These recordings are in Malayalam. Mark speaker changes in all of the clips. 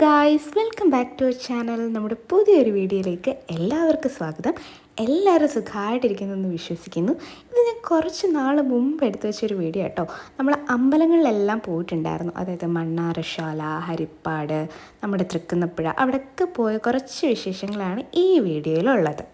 Speaker 1: Guys welcome back to our channel നമ്മുടെ പുതിയൊരു വീഡിയോയിലേക്ക് എല്ലാവർക്കും സ്വാഗതം. എല്ലാവരും സുഖമായിട്ടിരിക്കുന്നു എന്ന് വിശ്വസിക്കുന്നു. ഇത് ഞാൻ കുറച്ച് നാൾ മുമ്പ് എടുത്തു വെച്ചൊരു വീഡിയോ കേട്ടോ. നമ്മൾ അമ്പലങ്ങളിലെല്ലാം പോയിട്ടുണ്ടായിരുന്നു. അതായത് മണ്ണാറശാല ഹരിപ്പാട് നമ്മുടെ തൃക്കുന്നപ്പുഴ. അവിടെയൊക്കെ പോയ കുറച്ച് വിശേഷങ്ങളാണ് ഈ വീഡിയോയിലുള്ളത്.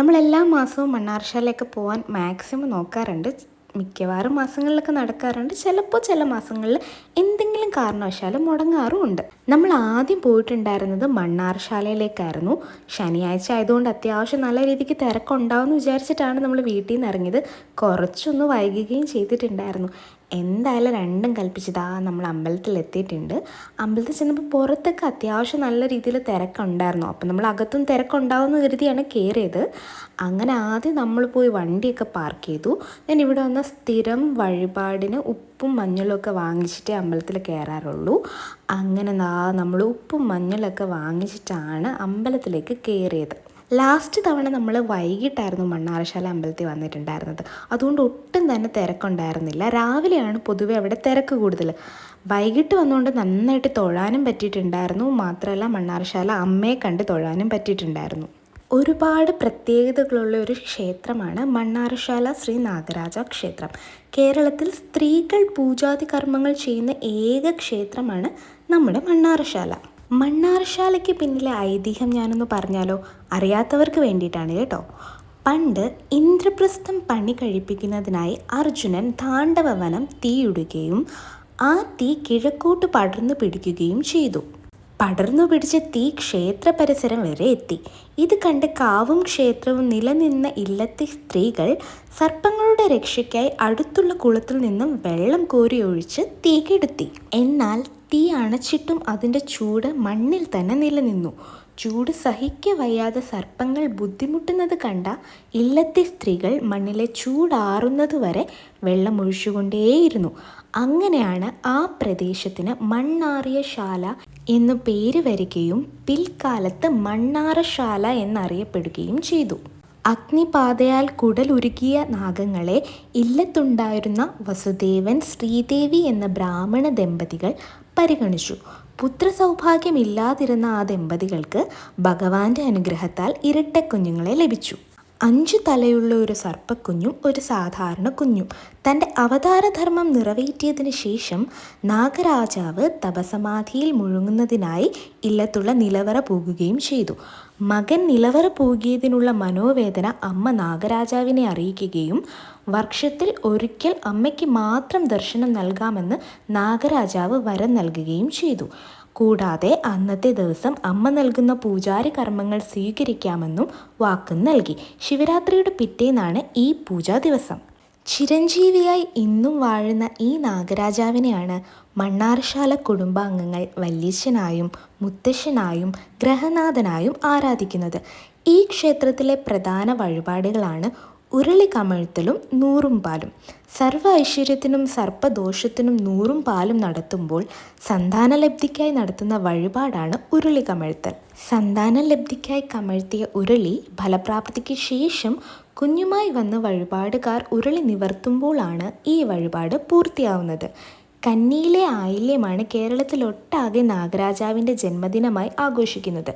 Speaker 1: നമ്മൾ എല്ലാ മാസവും മണ്ണാർശാലയൊക്കെ പോകാൻ മാക്സിമം നോക്കാറുണ്ട്. മിക്കവാറും മാസങ്ങളിലൊക്കെ നടക്കാറുണ്ട്. ചിലപ്പോൾ ചില മാസങ്ങളിൽ എന്തെങ്കിലും കാരണവശാൽ മുടങ്ങാറുമുണ്ട്. നമ്മൾ ആദ്യം പോയിട്ടുണ്ടായിരുന്നത് മണ്ണാർശാലയിലേക്കായിരുന്നു. ശനിയാഴ്ച ആയതുകൊണ്ട് അത്യാവശ്യം നല്ല രീതിക്ക് തിരക്കുണ്ടാവുമെന്ന് വിചാരിച്ചിട്ടാണ് നമ്മൾ വീട്ടിൽ നിന്ന് ഇറങ്ങിയത്. കുറച്ചൊന്ന് വൈകുകയും ചെയ്തിട്ടുണ്ടായിരുന്നു. എന്തായാലും രണ്ടും കൽപ്പിച്ചതാ നമ്മൾ അമ്പലത്തിൽ എത്തിയിട്ടുണ്ട്. അമ്പലത്തിൽ ചെന്നപ്പോൾ പുറത്തൊക്കെ അത്യാവശ്യം നല്ല രീതിയിൽ തിരക്കുണ്ടായിരുന്നു. അപ്പം നമ്മൾ അകത്തും തിരക്കുണ്ടാവുമെന്ന് കരുതിയാണ് കയറിയത്. അങ്ങനെ ആദ്യം നമ്മൾ പോയി വണ്ടിയൊക്കെ പാർക്ക് ചെയ്തു. ഞാൻ ഇവിടെ വന്ന സ്ഥിരം വഴിപാടിന് ഉപ്പും മഞ്ഞളും ഒക്കെ വാങ്ങിച്ചിട്ടേ അമ്പലത്തിൽ കയറാറുള്ളൂ. അങ്ങനെ നമ്മൾ ഉപ്പും മഞ്ഞളൊക്കെ വാങ്ങിച്ചിട്ടാണ് അമ്പലത്തിലേക്ക് കയറിയത്. ലാസ്റ്റ് തവണ നമ്മൾ വൈകിട്ടായിരുന്നു മണ്ണാറശാല അമ്പലത്തിൽ വന്നിട്ടുണ്ടായിരുന്നത്. അതുകൊണ്ട് ഒട്ടും തന്നെ തിരക്കുണ്ടായിരുന്നില്ല. രാവിലെയാണ് പൊതുവെ അവിടെ തിരക്ക് കൂടുതൽ. വൈകിട്ട് വന്നുകൊണ്ട് നന്നായിട്ട് തൊഴാനും പറ്റിയിട്ടുണ്ടായിരുന്നു. മാത്രമല്ല മണ്ണാറശാല അമ്മയെ കണ്ട് തൊഴാനും പറ്റിയിട്ടുണ്ടായിരുന്നു. ഒരുപാട് പ്രത്യേകതകളുള്ള ഒരു ക്ഷേത്രമാണ് മണ്ണാറശാല ശ്രീ നാഗരാജ ക്ഷേത്രം. കേരളത്തിൽ സ്ത്രീകൾ പൂജാതി കർമ്മങ്ങൾ ചെയ്യുന്ന ഏക ക്ഷേത്രമാണ് നമ്മുടെ മണ്ണാറശാല. മണ്ണാറശാലയ്ക്ക് പിന്നിലെ ഐതിഹ്യം ഞാനൊന്ന് പറഞ്ഞാലോ? അറിയാത്തവർക്ക് വേണ്ടിയിട്ടാണ് കേട്ടോ. പണ്ട് ഇന്ദ്രപ്രസ്ഥം പണി കഴിപ്പിക്കുന്നതിനായി അർജുനൻ താണ്ഡവവനം തീയിടുകയും ആ തീ കിഴക്കോട്ട് പടർന്നു പിടിക്കുകയും ചെയ്തു. പടർന്നു പിടിച്ച തീ ക്ഷേത്ര പരിസരം വരെ എത്തി. ഇത് കണ്ട് കാവും ക്ഷേത്രവും നിലനിന്ന ഇല്ലത്തെ സ്ത്രീകൾ സർപ്പങ്ങളുടെ രക്ഷയ്ക്കായി അടുത്തുള്ള കുളത്തിൽ നിന്നും വെള്ളം കോരി ഒഴിച്ച് തീ കെടുത്തി. എന്നാൽ തീ അണച്ചിട്ടും അതിന്റെ ചൂട് മണ്ണിൽ തന്നെ നിലനിന്നു. ചൂട് സഹിക്ക വയ്യാതെ സർപ്പങ്ങൾ ബുദ്ധിമുട്ടുന്നത് കണ്ട ഇല്ലത്തെ സ്ത്രീകൾ മണ്ണിലെ ചൂടാറുന്നതുവരെ വരെ വെള്ളമൊഴിച്ചുകൊണ്ടേയിരുന്നു അങ്ങനെയാണ് ആ പ്രദേശത്തിന് മണ്ണാറിയ ശാല എന്നു പേര് വരികയും പിൽക്കാലത്ത് മണ്ണാറശാല എന്നറിയപ്പെടുകയും ചെയ്തു. അഗ്നിപാതയാൽ കുടലുരുകിയ നാഗങ്ങളെ ഇല്ലത്തുണ്ടായിരുന്ന വസുദേവൻ ശ്രീദേവി എന്ന ബ്രാഹ്മണ ദമ്പതികൾ പരിഗണിച്ചു. പുത്രസൗഭാഗ്യമില്ലാതിരുന്ന ആ ദമ്പതികൾക്ക് ഭഗവാന്റെ അനുഗ്രഹത്താൽ ഇരട്ടക്കുഞ്ഞുങ്ങളെ ലഭിച്ചു. അഞ്ചു തലയുള്ള ഒരു സർപ്പക്കുഞ്ഞും ഒരു സാധാരണ കുഞ്ഞും. തന്റെ അവതാരധർമ്മം നിറവേറ്റിയതിന് ശേഷം നാഗരാജാവ് തപസമാധിയിൽ മുഴുങ്ങുന്നതിനായി ഇല്ലത്തുള്ള നിലവറ പോകുകയും ചെയ്തു. മകൻ നിലവറ പോകിയതിനുള്ള മനോവേദന അമ്മ നാഗരാജാവിനെ അറിയിക്കുകയും വർഷത്തിൽ ഒരിക്കൽ അമ്മയ്ക്ക് മാത്രം ദർശനം നൽകാമെന്ന് നാഗരാജാവ് വരം നൽകുകയും ചെയ്തു. കൂടാതെ അന്നത്തെ ദിവസം അമ്മ നൽകുന്ന പൂജാരി കർമ്മങ്ങൾ സ്വീകരിക്കാമെന്നും വാക്കും നൽകി. ശിവരാത്രിയുടെ പിറ്റേന്നാണ് ഈ പൂജാ ദിവസം. ചിരഞ്ജീവിയായി ഇന്നും വാഴുന്ന ഈ നാഗരാജാവിനെയാണ് മണ്ണാർശാല കുടുംബാംഗങ്ങൾ വല്യച്ഛനായും മുത്തശ്ശനായും ഗ്രഹനാഥനായും ആരാധിക്കുന്നത്. ഈ ക്ഷേത്രത്തിലെ പ്രധാന വഴിപാടുകളാണ് ഉരുളി കമഴ്ത്തലും നൂറും പാലും. സർവ ഐശ്വര്യത്തിനും സർപ്പദോഷത്തിനും നൂറും പാലും നടത്തുമ്പോൾ സന്താനലബ്ധിക്കായി നടത്തുന്ന വഴിപാടാണ് ഉരുളി കമഴ്ത്തൽ സന്താനലബ്ധിക്കായി കമഴ്ത്തിയ ഉരുളി ഫലപ്രാപ്തിക്ക് ശേഷം കുഞ്ഞുമായി വന്ന് വഴിപാടുകാർ ഉരുളി നിവർത്തുമ്പോഴാണ് ഈ വഴിപാട് പൂർത്തിയാവുന്നത്. കന്നിയിലെ ആയില്യമാണ് കേരളത്തിലൊട്ടാകെ നാഗരാജാവിന്റെ ജന്മദിനമായി ആഘോഷിക്കുന്നത്.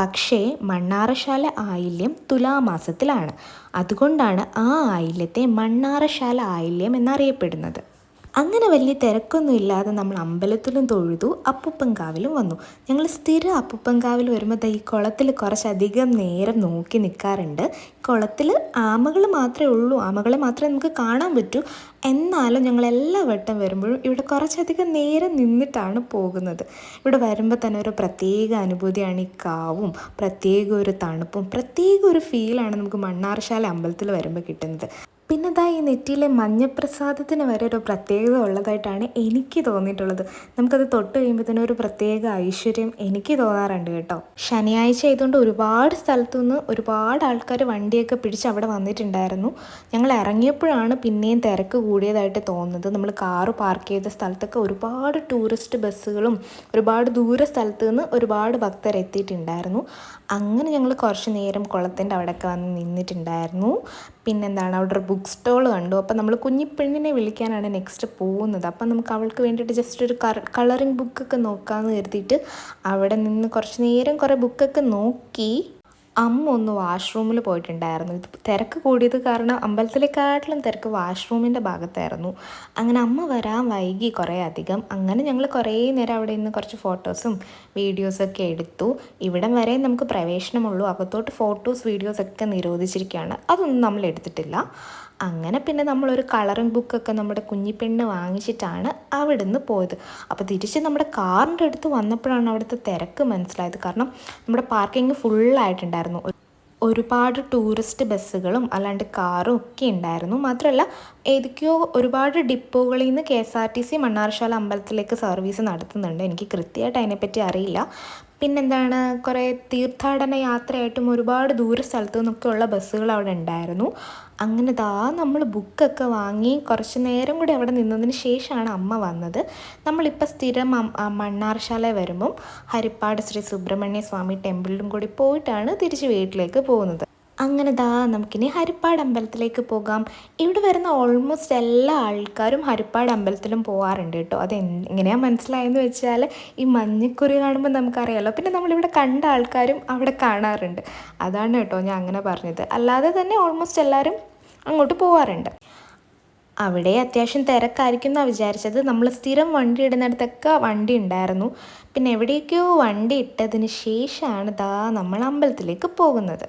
Speaker 1: പക്ഷേ മണ്ണാറശാല ആയില്യം തുലാമാസത്തിലാണ്. അതുകൊണ്ടാണ് ആ ആയില്യത്തെ മണ്ണാറശാല ആയില്യം എന്നറിയപ്പെടുന്നത്. അങ്ങനെ വലിയ തിരക്കൊന്നും ഇല്ലാതെ നമ്മൾ അമ്പലത്തിലും തൊഴുതു അപ്പുപ്പൻകാവിലും വന്നു. ഞങ്ങൾ സ്ഥിരം അപ്പുപ്പൻകാവിൽ വരുമ്പോൾ ഈ കുളത്തിൽ കുറച്ചധികം നേരം നോക്കി നിൽക്കാറുണ്ട് കുളത്തിൽ ആമകൾ മാത്രമേ ഉള്ളൂ. ആമകളെ മാത്രമേ നമുക്ക് കാണാൻ പറ്റൂ. എന്നാലും ഞങ്ങൾ എല്ലാ വട്ടം വരുമ്പോഴും ഇവിടെ കുറച്ചധികം നേരം നിന്നിട്ടാണ് പോകുന്നത്. ഇവിടെ വരുമ്പോൾ തന്നെ ഒരു പ്രത്യേക അനുഭൂതിയാണ് ഈ കാവും പ്രത്യേക ഒരു തണുപ്പും പ്രത്യേക ഒരു ഫീലാണ് നമുക്ക് മണ്ണാർശാല അമ്പലത്തിൽ വരുമ്പോൾ കിട്ടുന്നത്. പിന്നെ ഇതാ ഈ നെറ്റിയിലെ മഞ്ഞപ്രസാദത്തിന് വരെ ഒരു പ്രത്യേകത ഉള്ളതായിട്ടാണ് എനിക്ക് തോന്നിയിട്ടുള്ളത്. നമുക്കത് തൊട്ട് കഴിയുമ്പോൾ തന്നെ ഒരു പ്രത്യേക ഐശ്വര്യം എനിക്ക് തോന്നാറുണ്ട് കേട്ടോ. ശനിയാഴ്ച ആയതുകൊണ്ട് ഒരുപാട് സ്ഥലത്തുനിന്ന് ഒരുപാട് ആൾക്കാർ വണ്ടിയൊക്കെ പിടിച്ച് അവിടെ വന്നിട്ടുണ്ടായിരുന്നു. ഞങ്ങൾ ഇറങ്ങിയപ്പോഴാണ് പിന്നെയും തിരക്ക് കൂടിയതായിട്ട് തോന്നുന്നത്. നമ്മൾ കാറ് പാർക്ക് ചെയ്ത സ്ഥലത്തൊക്കെ ഒരുപാട് ടൂറിസ്റ്റ് ബസ്സുകളും ഒരുപാട് ദൂര സ്ഥലത്തു നിന്ന് ഒരുപാട് ഭക്തർ എത്തിയിട്ടുണ്ടായിരുന്നു. അങ്ങനെ ഞങ്ങൾ കുറച്ച് നേരം കുളത്തിന്റെ അവിടെയൊക്കെ വന്ന് നിന്നിട്ടുണ്ടായിരുന്നു. പിന്നെന്താണ് അവിടെ ബുക്ക് സ്റ്റോൾ കണ്ടു. അപ്പോൾ നമ്മൾ കുഞ്ഞിപ്പെണ്ണിനെ വിളിക്കാനാണ് നെക്സ്റ്റ് പോകുന്നത്. അപ്പം നമുക്ക് അവൾക്ക് വേണ്ടിയിട്ട് ജസ്റ്റ് ഒരു കളറിങ് ബുക്കൊക്കെ നോക്കാമെന്ന് കരുതിയിട്ട് അവിടെ നിന്ന് കുറച്ച് നേരം കുറേ ബുക്കൊക്കെ നോക്കി അമ്മ ഒന്ന് വാഷ്റൂമിൽ പോയിട്ടുണ്ടായിരുന്നു. ഇത് തിരക്ക് കൂടിയത് കാരണം അമ്പലത്തിലേക്കാട്ടിലും തിരക്ക് വാഷ്റൂമിന്റെ ഭാഗത്തായിരുന്നു. അങ്ങനെ അമ്മ വരാൻ വൈകി കുറേ അധികം. അങ്ങനെ ഞങ്ങൾ കുറേ നേരം അവിടെ നിന്ന് കുറച്ച് ഫോട്ടോസും വീഡിയോസൊക്കെ എടുത്തു. ഇവിടം വരെ നമുക്ക് പ്രവേശനമുള്ളൂ. അകത്തോട്ട് ഫോട്ടോസ് വീഡിയോസൊക്കെ നിരോധിച്ചിരിക്കുകയാണ്. അതൊന്നും നമ്മൾ എടുത്തിട്ടില്ല. അങ്ങനെ പിന്നെ നമ്മളൊരു കളറിംഗ് ബുക്കൊക്കെ നമ്മുടെ കുഞ്ഞിപ്പെണ്ണ് വാങ്ങിച്ചിട്ടാണ് അവിടെ നിന്ന് പോയത്. അപ്പോൾ തിരിച്ച് നമ്മുടെ കാറിന്റെ അടുത്ത് വന്നപ്പോഴാണ് അവിടുത്തെ തിരക്ക് മനസ്സിലായത്. കാരണം നമ്മുടെ പാർക്കിംഗ് ഫുള്ളായിട്ടുണ്ടായിരുന്നു ഒരുപാട് ടൂറിസ്റ്റ് ബസ്സുകളും അല്ലാണ്ട് കാറും ഒക്കെ ഉണ്ടായിരുന്നു. മാത്രമല്ല ഏതൊക്കെയോ ഒരുപാട് ഡിപ്പോകളിൽ നിന്ന് K S R T C Mannarasala അമ്പലത്തിലേക്ക് സർവീസ് നടത്തുന്നുണ്ട്. എനിക്ക് കൃത്യമായിട്ട് അതിനെപ്പറ്റി അറിയില്ല. പിന്നെന്താണ് കുറേ തീർത്ഥാടന യാത്രയായിട്ടും ഒരുപാട് ദൂര സ്ഥലത്തു നിന്നൊക്കെ ഉള്ള ബസ്സുകൾ അവിടെ ഉണ്ടായിരുന്നു. അങ്ങനെ ദാ നമ്മൾ ബുക്കൊക്കെ വാങ്ങി കുറച്ച് നേരം കൂടി അവിടെ നിന്നതിന് ശേഷമാണ് അമ്മ വന്നത്. നമ്മളിപ്പോൾ സ്ഥിരം മണ്ണാർശാല വരുമ്പം ഹരിപ്പാട് ശ്രീ സുബ്രഹ്മണ്യ സ്വാമി ടെമ്പിളിലും കൂടി പോയിട്ടാണ് തിരിച്ച് വീട്ടിലേക്ക് പോകുന്നത്. അങ്ങനെ ദാ നമുക്കിനി ഹരിപ്പാട് അമ്പലത്തിലേക്ക് പോകാം. ഇവിടെ വരുന്ന ഓൾമോസ്റ്റ് എല്ലാ ആൾക്കാരും ഹരിപ്പാട് അമ്പലത്തിലും പോകാറുണ്ട് കേട്ടോ. അത് എങ്ങനെയാണ് മനസ്സിലായെന്ന് വെച്ചാൽ ഈ മഞ്ഞക്കുറി കാണുമ്പോൾ നമുക്കറിയാമല്ലോ പിന്നെ നമ്മളിവിടെ കണ്ട ആൾക്കാരും അവിടെ കാണാറുണ്ട്. അതാണ് കേട്ടോ ഞാൻ അങ്ങനെ പറഞ്ഞത്. അല്ലാതെ തന്നെ ഓൾമോസ്റ്റ് എല്ലാവരും അങ്ങോട്ട് പോകാറുണ്ട് അവിടെ അത്യാവശ്യം തിരക്കായിരിക്കും എന്നാണ് വിചാരിച്ചത്. നമ്മൾ സ്ഥിരം വണ്ടി ഇടുന്നിടത്തൊക്കെ വണ്ടി ഉണ്ടായിരുന്നു. പിന്നെ എവിടെയൊക്കെയോ വണ്ടി ഇട്ടതിന് ശേഷമാണ് ദാ നമ്മൾ അമ്പലത്തിലേക്ക് പോകുന്നത്.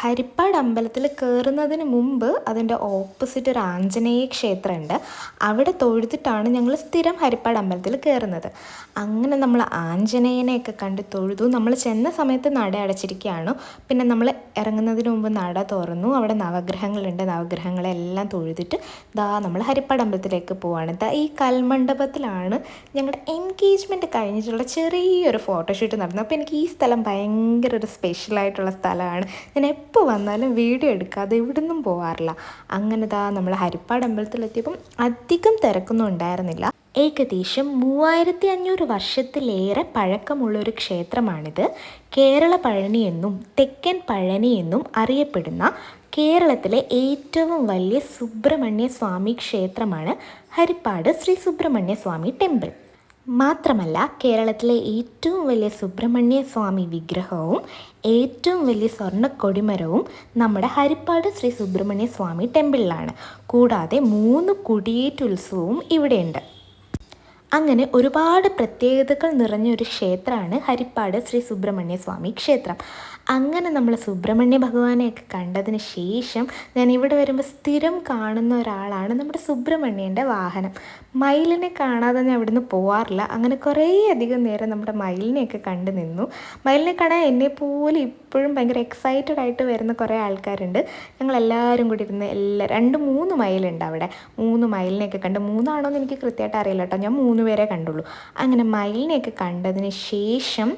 Speaker 1: ഹരിപ്പാട് അമ്പലത്തിൽ കയറുന്നതിന് മുമ്പ് അതിന്റെ ഓപ്പോസിറ്റ് ഒരു ആഞ്ജനേയ ക്ഷേത്രമുണ്ട്. അവിടെ തൊഴുതിട്ടാണ് ഞങ്ങൾ സ്ഥിരം ഹരിപ്പാട് അമ്പലത്തിൽ കയറുന്നത്. അങ്ങനെ നമ്മൾ ആഞ്ജനേയനെയൊക്കെ കണ്ട് തൊഴുതു. നമ്മൾ ചെന്ന സമയത്ത് നട അടച്ചിരിക്കുകയാണ്. പിന്നെ നമ്മൾ ഇറങ്ങുന്നതിന് മുമ്പ് നട തുറന്നു. അവിടെ നവഗ്രഹങ്ങളുണ്ട്. നവഗ്രഹങ്ങളെല്ലാം തൊഴുതിട്ട് ദാ നമ്മൾ ഹരിപ്പാട് അമ്പലത്തിലേക്ക് പോവാണ്. ദാ ഈ കൽമണ്ഡപത്തിലാണ് ഞങ്ങളുടെ എൻഗേജ്മെന്റ് കഴിഞ്ഞിട്ടുള്ള ചെറിയൊരു ഫോട്ടോഷൂട്ട് നടന്നു അപ്പോൾ എനിക്ക് ഈ സ്ഥലം ഭയങ്കര ഒരു സ്പെഷ്യലായിട്ടുള്ള സ്ഥലമാണ്. ഞാൻ എപ്പോൾ വന്നാലും വീഡിയോ എടുക്കാതെ ഇവിടുന്നും പോകാറില്ല അങ്ങനെതാ നമ്മൾ ഹരിപ്പാട് അമ്പലത്തിലെത്തിയപ്പം അധികം തിരക്കൊന്നും ഉണ്ടായിരുന്നില്ല. ഏകദേശം മൂവായിരത്തി അഞ്ഞൂറ് വർഷത്തിലേറെ പഴക്കമുള്ള ഒരു ക്ഷേത്രമാണിത്. കേരള പഴനി എന്നും തെക്കൻ പഴനി എന്നും അറിയപ്പെടുന്ന കേരളത്തിലെ ഏറ്റവും വലിയ സുബ്രഹ്മണ്യ സ്വാമി ക്ഷേത്രമാണ് ഹരിപ്പാട് ശ്രീ സുബ്രഹ്മണ്യ സ്വാമി ടെമ്പിൾ. മാത്രമല്ല കേരളത്തിലെ ഏറ്റവും വലിയ സുബ്രഹ്മണ്യ സ്വാമി വിഗ്രഹവും ഏറ്റവും വലിയ സ്വർണ കൊടിമരവും നമ്മുടെ ഹരിപ്പാട് ശ്രീ സുബ്രഹ്മണ്യ സ്വാമി ടെമ്പിളിലാണ്. കൂടാതെ മൂന്ന് കുടിയേറ്റുത്സവവും ഇവിടെയുണ്ട്. അങ്ങനെ ഒരുപാട് പ്രത്യേകതകൾ നിറഞ്ഞൊരു ക്ഷേത്രമാണ് ഹരിപ്പാട് ശ്രീ സുബ്രഹ്മണ്യ സ്വാമി ക്ഷേത്രം. അങ്ങനെ നമ്മൾ സുബ്രഹ്മണ്യ ഭഗവാനെയൊക്കെ കണ്ടതിന് ശേഷം ഞാൻ ഇവിടെ വരുമ്പോൾ സ്ഥിരം കാണുന്ന ഒരാളാണ് നമ്മുടെ സുബ്രഹ്മണ്യന്റെ വാഹനം. മയിലിനെ കാണാതെ ഞാൻ അവിടുന്ന് പോവാറില്ല. അങ്ങനെ കുറേ അധികം നേരം നമ്മുടെ മയിലിനെയൊക്കെ കണ്ടു നിന്നു. മയിലിനെ കാണാൻ എന്നെ ഇപ്പോഴും ഭയങ്കര എക്സൈറ്റഡ് ആയിട്ട് വരുന്ന കുറേ ആൾക്കാരുണ്ട്. ഞങ്ങൾ എല്ലാവരും കൂടി ഇരുന്ന് എല്ലാ രണ്ട് മൂന്ന് മയിലുണ്ട് അവിടെ. മൂന്ന് മയിലിനെയൊക്കെ കണ്ട് മൂന്നാണോ എന്ന് എനിക്ക് കൃത്യമായിട്ട് അറിയില്ല കേട്ടോ. ഞാൻ മൂന്ന് പേരെ കണ്ടുള്ളൂ. അങ്ങനെ മയിലിനെയൊക്കെ കണ്ടതിന് ശേഷം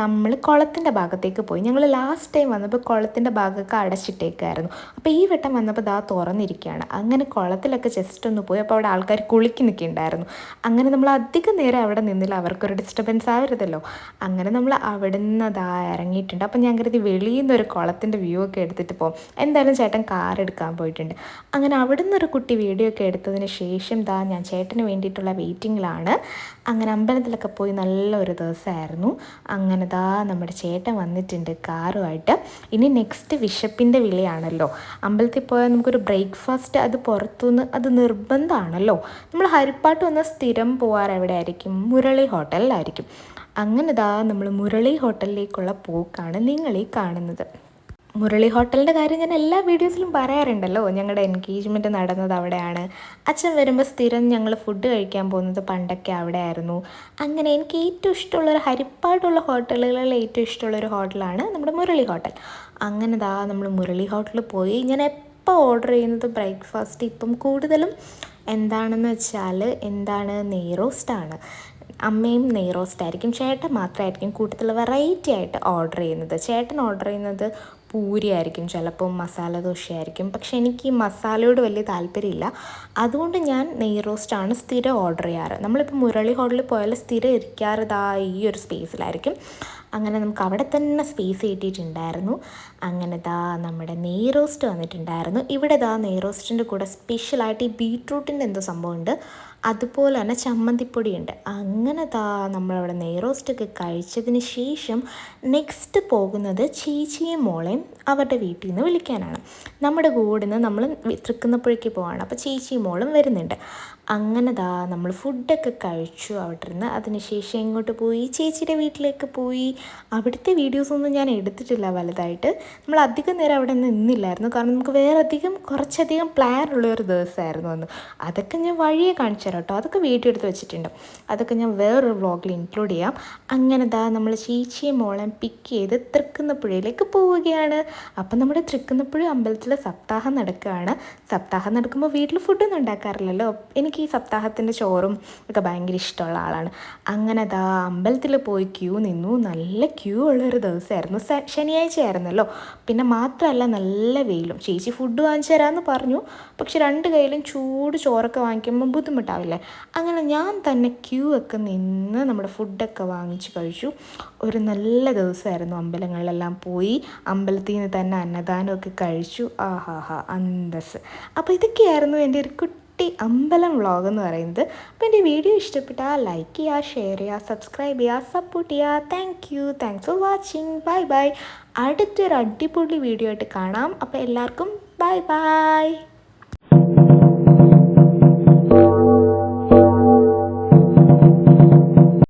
Speaker 1: നമ്മൾ കുളത്തിന്റെ ഭാഗത്തേക്ക് പോയി. ഞങ്ങൾ ലാസ്റ്റ് ടൈം വന്നപ്പോൾ കുളത്തിന്റെ ഭാഗമൊക്കെ അടച്ചിട്ടേക്കായിരുന്നു. അപ്പോൾ ഈ വട്ടം വന്നപ്പോൾ ദാ തുറന്നിരിക്കുകയാണ്. അങ്ങനെ കുളത്തിലൊക്കെ ജസ്റ്റ് ഒന്ന് പോയി. അപ്പോൾ അവിടെ ആൾക്കാർ കുളിക്ക് നിൽക്കുന്നുണ്ടായിരുന്നു അങ്ങനെ നമ്മൾ അധികം നേരം അവിടെ നിന്നില്ല. അവർക്കൊരു ഡിസ്റ്റർബൻസ് ആവരുതല്ലോ. അങ്ങനെ നമ്മൾ അവിടെ നിന്ന് ദാ ഇറങ്ങിയിട്ടുണ്ട്. അപ്പോൾ ഞാൻ കരുതി വെളിയിൽ നിന്ന് ഒരു കുളത്തിന്റെ വ്യൂ ഒക്കെ എടുത്തിട്ട് പോകും എന്തായാലും ചേട്ടൻ കാർ എടുക്കാൻ പോയിട്ടുണ്ട്. അങ്ങനെ അവിടെ നിന്നൊരു കുട്ടി വീഡിയോ ഒക്കെ എടുത്തതിന് ശേഷം ദാ ഞാൻ ചേട്ടന് വേണ്ടിയിട്ടുള്ള വെയിറ്റിങ്ങിലാണ് അങ്ങനെ അമ്പലത്തിലൊക്കെ പോയി നല്ലൊരു ദിവസമായിരുന്നു. അങ്ങനെ ദാ നമ്മുടെ ചേട്ടൻ വന്നിട്ടുണ്ട് കാറുമായിട്ട്. ഇനി നെക്സ്റ്റ് വിശപ്പിന്റെ വിളിയാണല്ലോ. അമ്പലത്തിൽ പോയാൽ നമുക്കൊരു ബ്രേക്ക്ഫാസ്റ്റ് അത് പുറത്തുനിന്ന് അത് നിർബന്ധമാണല്ലോ. നമ്മൾ ഹരിപ്പാട്ട് വന്നാൽ സ്ഥിരം പോകാറ് എവിടെ ആയിരിക്കും മുരളി ഹോട്ടലിലായിരിക്കും. അങ്ങനെ ദാ നമ്മൾ മുരളി ഹോട്ടലിലേക്കുള്ള പോക്കാണ് ഈ കാണുന്നത്. മുരളി ഹോട്ടലിന്റെ കാര്യം ഞാൻ എല്ലാ വീഡിയോസിലും പറയാറുണ്ടല്ലോ. ഞങ്ങളുടെ എൻഗേജ്മെന്റ് നടന്നത് അവിടെയാണ്. അച്ഛൻ വരുമ്പോൾ സ്ഥിരം ഞങ്ങൾ ഫുഡ് കഴിക്കാൻ പോകുന്നത് പണ്ടൊക്കെ അവിടെ ആയിരുന്നു അങ്ങനെ എനിക്ക് ഏറ്റവും ഇഷ്ടമുള്ളൊരു ഹരിപ്പാടുള്ള ഹോട്ടലുകളിൽ ഏറ്റവും ഇഷ്ടമുള്ളൊരു ഹോട്ടലാണ് നമ്മുടെ മുരളി ഹോട്ടൽ. അങ്ങനെ ദാ നമ്മൾ മുരളി ഹോട്ടലിൽ പോയി ഞാൻ എപ്പോൾ ഓർഡർ ചെയ്യുന്നത് ബ്രേക്ക്ഫാസ്റ്റ് ഇപ്പം കൂടുതലും എന്താണെന്ന് വെച്ചാൽ എന്താണ് നെയ്റോസ്റ്റാണ് അമ്മയും നെയ്റോസ്റ്റ് ആയിരിക്കും ചേട്ടൻ മാത്രമായിരിക്കും കൂട്ടത്തിൽ വെറൈറ്റി ആയിട്ട് ഓർഡർ ചെയ്യുന്നത്. ചേട്ടൻ ഓർഡർ ചെയ്യുന്നത് പൂരി ആയിരിക്കും ചിലപ്പം മസാല ദോശയായിരിക്കും. പക്ഷെ എനിക്ക് ഈ മസാലയോട് വലിയ താല്പര്യമില്ല. അതുകൊണ്ട് ഞാൻ നെയ് റോസ്റ്റാണ് സ്ഥിരം ഓർഡർ ചെയ്യാറ്. നമ്മളിപ്പോൾ മുരളി ഹോട്ടലിൽ പോയാൽ സ്ഥിരം ഇരിക്കാറതാ ഈ ഒരു സ്പേസിലായിരിക്കും അങ്ങനെ നമുക്ക് അവിടെ തന്നെ സ്പേസ് കിട്ടിയിട്ടുണ്ടായിരുന്നു. അങ്ങനെ ദാ നമ്മുടെ നെയ് റോസ്റ്റ് വന്നിട്ടുണ്ടായിരുന്നു. ഇവിടെ ദാ നെയ് റോസ്റ്റിന്റെ കൂടെ സ്പെഷ്യലായിട്ട് ഈ ബീട്രൂട്ടിന്റെ എന്തോ സംഭവമുണ്ട്. അതുപോലെ തന്നെ ചമ്മന്തിപ്പൊടിയുണ്ട്. അങ്ങനെ താ നമ്മളവിടെ നെയ് റോസ്റ്റൊക്കെ കഴിച്ചതിന് ശേഷം നെക്സ്റ്റ് പോകുന്നത് ചേച്ചിയും മോളെയും അവരുടെ വീട്ടിൽ നിന്ന് വിളിക്കാനാണ്. നമ്മുടെ കൂടെ നിന്ന് നമ്മൾ തൃക്കുന്നപ്പുഴയ്ക്ക് പോവാണ്. അപ്പോൾ ചേച്ചിയും മോളും വരുന്നുണ്ട്. അങ്ങനെ ദാ നമ്മൾ ഫുഡൊക്കെ കഴിച്ചു അവിടെ നിന്ന് അതിനുശേഷം ഇങ്ങോട്ട് പോയി ചേച്ചിയുടെ വീട്ടിലേക്ക് പോയി. അവിടുത്തെ വീഡിയോസൊന്നും ഞാൻ എടുത്തിട്ടില്ല വലുതായിട്ട്. നമ്മൾ അധികം നേരം അവിടെ നിന്നില്ലായിരുന്നു. കാരണം നമുക്ക് വേറെ അധികം കുറച്ചധികം പ്ലാൻ ഉള്ള ഒരു ദിവസമായിരുന്നു അന്ന്. അതൊക്കെ ഞാൻ വഴിയെ കാണിച്ചു തരാം കേട്ടോ. അതൊക്കെ വീഡിയോ എടുത്ത് വെച്ചിട്ടുണ്ട്. അതൊക്കെ ഞാൻ വേറൊരു വ്ളോഗിൽ ഇൻക്ലൂഡ് ചെയ്യാം. അങ്ങനെ ദാ നമ്മൾ ചേച്ചിയെ മോളെ പിക്ക് ചെയ്ത് തൃക്കുന്നപ്പുഴയിലേക്ക് പോവുകയാണ്. അപ്പം നമ്മുടെ തൃക്കുന്നപ്പുഴ അമ്പലത്തിലെ സപ്താഹം നടക്കുകയാണ്. സപ്താഹം നടക്കുമ്പോൾ വീട്ടിൽ ഫുഡൊന്നും ഉണ്ടാക്കാറില്ലല്ലോ. എനിക്ക് ഈ സപ്താഹത്തിന്റെ ചോറും ഒക്കെ ഭയങ്കര ഇഷ്ടമുള്ള ആളാണ്. അങ്ങനെ അതാ അമ്പലത്തിൽ പോയി ക്യൂ നിന്നു. നല്ല ക്യൂ ഉള്ളൊരു ദിവസമായിരുന്നു. ശനിയാഴ്ച ആയിരുന്നല്ലോ. പിന്നെ മാത്രമല്ല നല്ല വെയിലും. ചേച്ചി ഫുഡ് വാങ്ങിച്ചു തരാമെന്ന് പറഞ്ഞു. പക്ഷെ രണ്ട് കയ്യിലും ചൂട് ചോറൊക്കെ വാങ്ങിക്കുമ്പോൾ ബുദ്ധിമുട്ടാവില്ലേ? അങ്ങനെ ഞാൻ തന്നെ ക്യൂ ഒക്കെ നിന്ന് നമ്മുടെ ഫുഡൊക്കെ വാങ്ങിച്ച് കഴിച്ചു. ഒരു നല്ല ദിവസമായിരുന്നു അമ്പലങ്ങളിലെല്ലാം പോയി. അമ്പലത്തിൽ നിന്ന് തന്നെ അന്നദാനമൊക്കെ കഴിച്ചു. ആഹാഹാ അന്തസ് അപ്പോൾ ഇതൊക്കെയായിരുന്നു എന്റെ ഒരു കുട്ടി അമ്പലം വ്ളോഗ് എന്ന് പറയുന്നത്. അപ്പോൾ എന്റെ വീഡിയോ ഇഷ്ടപ്പെട്ടാൽ ലൈക്ക് ചെയ്യുക ഷെയർ ചെയ്യുക സബ്സ്ക്രൈബ് ചെയ്യുക സപ്പോർട്ട് ചെയ്യുക. Thank you thanks for watching bye bye അടുത്തൊരു അടിപൊളി വീഡിയോ ആയിട്ട് കാണാം. അപ്പോൾ എല്ലാവർക്കും ബൈ ബൈ